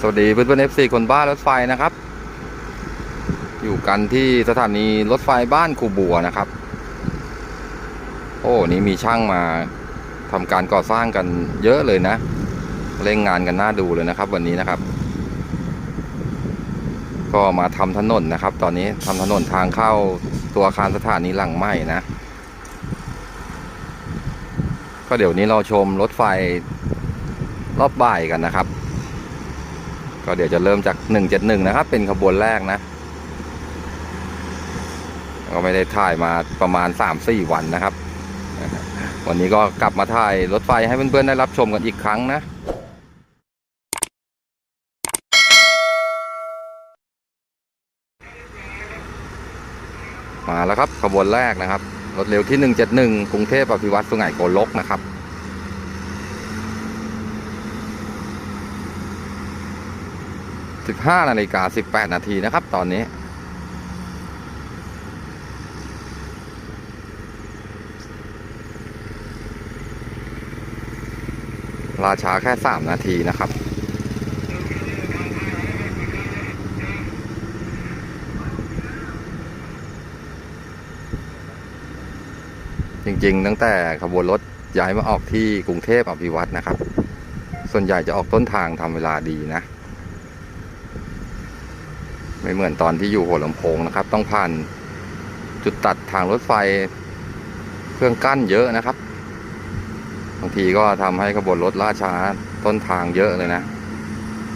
สวัสดีเพื่อนๆเอฟซีคนบ้านรถไฟนะครับ อยู่กันที่สถานีรถไฟบ้านคูบัวนะครับ โอ้นี่มีช่างมาทำการก่อสร้างกันเยอะเลยนะ เร่งงานกันน่าดูเลยนะครับ วันนี้นะครับ ก็มาทำถนนนะครับ ตอนนี้ทำถนนทางเข้าตัวอาคารสถานีหลังใหม่นะ ก็เดี๋ยวนี้เราชมรถไฟรอบบ่ายกันนะครับ ก็เดี๋ยวจะเริ่มจาก 171 นะครับ เป็นขบวนแรกนะ ก็ไม่ได้ถ่ายมาประมาณ 3-4 วันนะครับ วันนี้ก็กลับมาถ่ายรถไฟให้เพื่อนๆได้รับชมกันอีกครั้งนะมาแล้วครับขบวนแรกนะครับ รถเร็วที่ 171 กรุงเทพอภิวัตสุไหงโกลกนะครับ 15นาฬิกา18 นาทีนะครับ ตอนนี้ ราช้าแค่ 3 นาทีนะครับจริงๆ ตั้งแต่ขบวนรถย้ายมาออกที่กรุงเทพอภิวัตนะครับ ส่วนใหญ่จะออกต้นทางทำเวลาดีนะ ไม่เหมือนตอนที่อยู่หัวลำโพงนะครับ ต้องผ่านจุดตัดทางรถไฟเครื่องกั้นเยอะนะครับบางทีก็ทำให้ขบวนรถล่าช้าต้นทางเยอะเลยนะ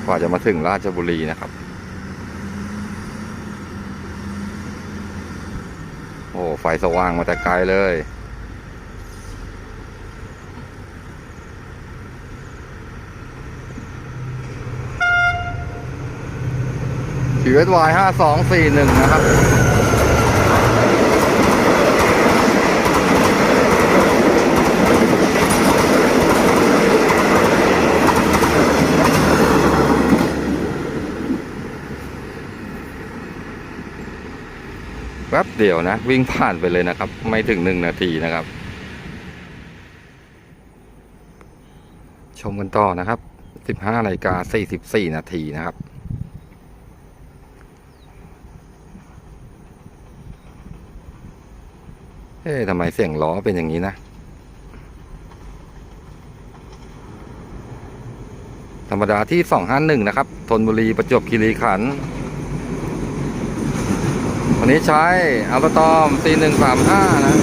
กว่าจะมาถึงราชบุรีนะครับ โอ้ไฟสว่างมาแต่ไกลเลย ชีวิตวายห้าสองสี่หนึ่งนะครับ แป๊บเดียวนะ วิ่งผ่านไปเลยนะครับ ไม่ถึงหนึ่งนาทีนะครับ ชมกันต่อนะครับสิบห้านาฬิกาสี่สิบสี่นาทีนะครับ เอ๊ะทำไมเสียงล้อเป็นอย่างนี้นะธรรมดาที่สองห้าหนึ่งนะครับธนบุรีประจวบคีรีขันธ์วันนี้ใช้อัลตอม4135 นะ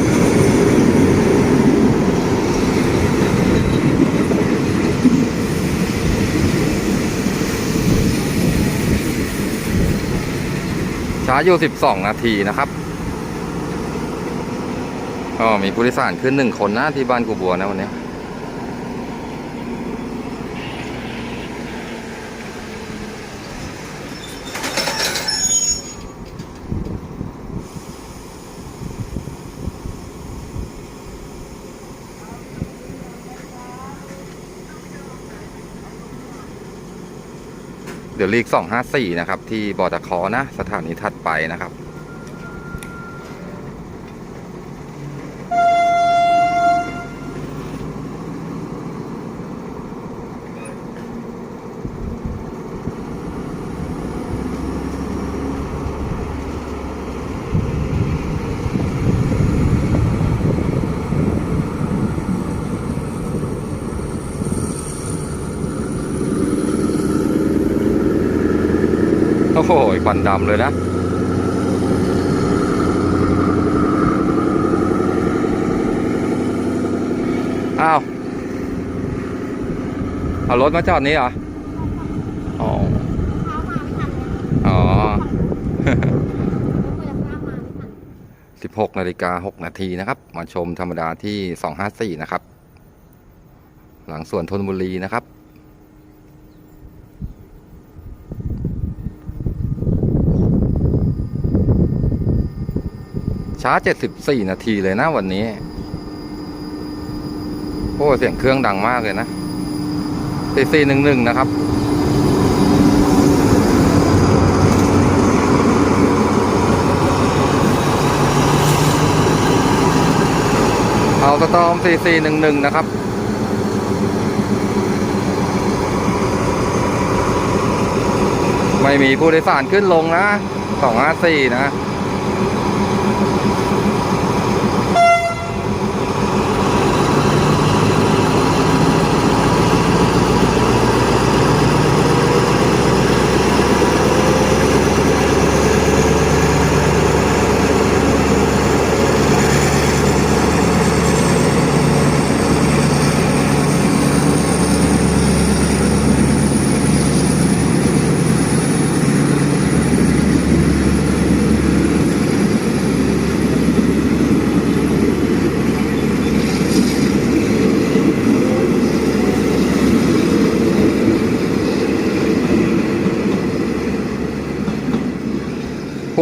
ช้าอยู่ 12 นาทีนะครับ ก็มีผู้โดยสารขึ้นหนึ่งคนนะที่บ้านกูบัวนะวันนี้เดี๋ยวลีก 254 นะครับ ที่บอตะคอนะ สถานีถัดไปนะครับ โอ้โหควันดำเลยนะ อ้าว เอารถมาจอดนี้เหรอ อ๋อ อ๋อ16นาฬิกา6นาทีนะครับ มาชมธรรมดาที่254นะครับ หลังสวนธนบุรีนะครับ ช้า 74 นาทีเลยนะวันนี้ โอ้ เสียงเครื่องดังมากเลยนะ 4411 นะครับเอาสตอม 4411 นะครับ ไม่มีผู้โดยสารขึ้นลงนะสองห้าสี่นะ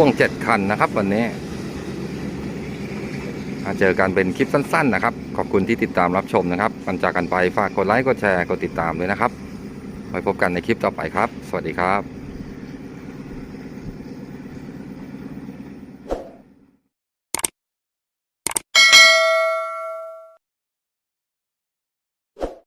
พ่วงเจ็ดคันนะครับวันนี้มาเจอกันเป็นคลิปสั้น ๆ นะครับ ขอบคุณที่ติดตามรับชมนะครับกันจากกันไปฝากกดไลค์กดแชร์กดติดตามด้วยนะครับไว้พบกันในคลิปต่อไปครับ สวัสดีครับ